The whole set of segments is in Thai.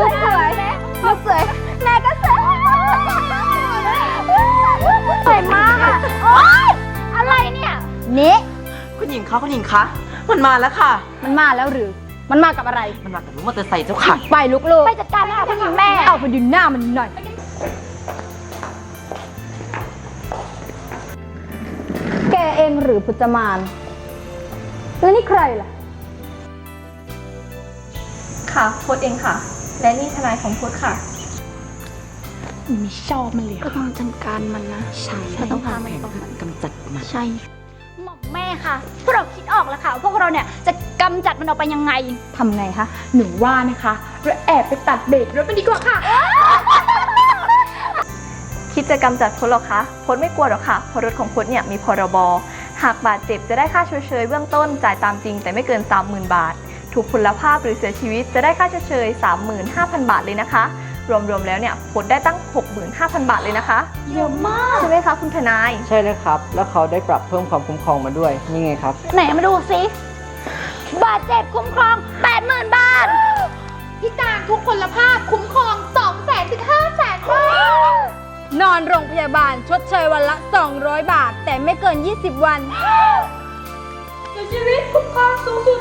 ลูกสวยลูกสวยแม่ก็สวยสวยมากอะโอ๊ยอะไรเนี่ยเนี่คุณหญิงคะคุณหญิงคะมันมาแล้วค่ะ มันมาแล้วหรือ มันมากับอะไร มันมากับรถมอเตอร์ไซค์เจ้าค่ะ ไปลูกลูกไปจัดการแม่คุณหญิงแม่เอาไปดูหน้ามันหน่อยแกเองหรือพุจมาน แล้วนี่ใครล่ะ ค่ะโคดเองค่ะ และนี่ทนายของโพสค่ะ ไม่ชอบมันเลยก็ต้องจัดการมันนะ ใช่เราต้องพามันแผตรงนกำจัดมัน ใช่ หม่อมแม่ค่ะ พวกเราคิดออกแล้วค่ะพวกเราเนี่ยจะกำจัดมันออกไปยังไง ทำไงคะ หนูว่านะคะเราแอบไปตัดเบรกรถมันดีกว่าค่ะ คิดจะกำจัดพลหรอคะพลไม่กลัวหรอกค่ะเพราะรถของพลเนี่ยมีพรบ หากบาดเจ็บจะได้ค่าชดเชยเบื้องต้นจ่ายตามจริง แต่ไม่เกิน 30,000 บาท ถูกพลภาพหรือเสียชีวิตจะได้ค่าชดเชย 35,000 บาทเลยนะคะ รวมๆแล้วเนี่ยพลได้ตั้ง 65,000 บาทเลยนะคะเยอะมากใช่ไหมคะคุณทนาย ใช่แล้วครับ แล้วเขาได้ปรับเพิ่มความคุ้มครองมาด้วย นี่ไงครับ ไหนมาดูสิบาดเจ็บคุ้มครอง 80,000 บาท พิการทุกพลภาพคุ้มครอง2แสนถึง5แสนบาท นอนโรงพยาบาลชดเชยวันละ 200 บาท แต่ไม่เกิน 20 วันชีวิตคุ้มครองสูงสุด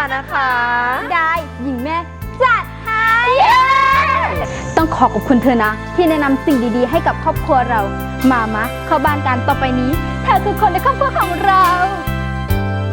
นะคะนะคะ ได้หญิงแม่จัดให้ต้องขอขอบคุณเธอนะ ที่แนะนำสิ่งดีๆ ให้กับครอบครัวเรา มามะเข้าบ้านกันต่อไปนี้เธอคือคนในครอบครัวของเรา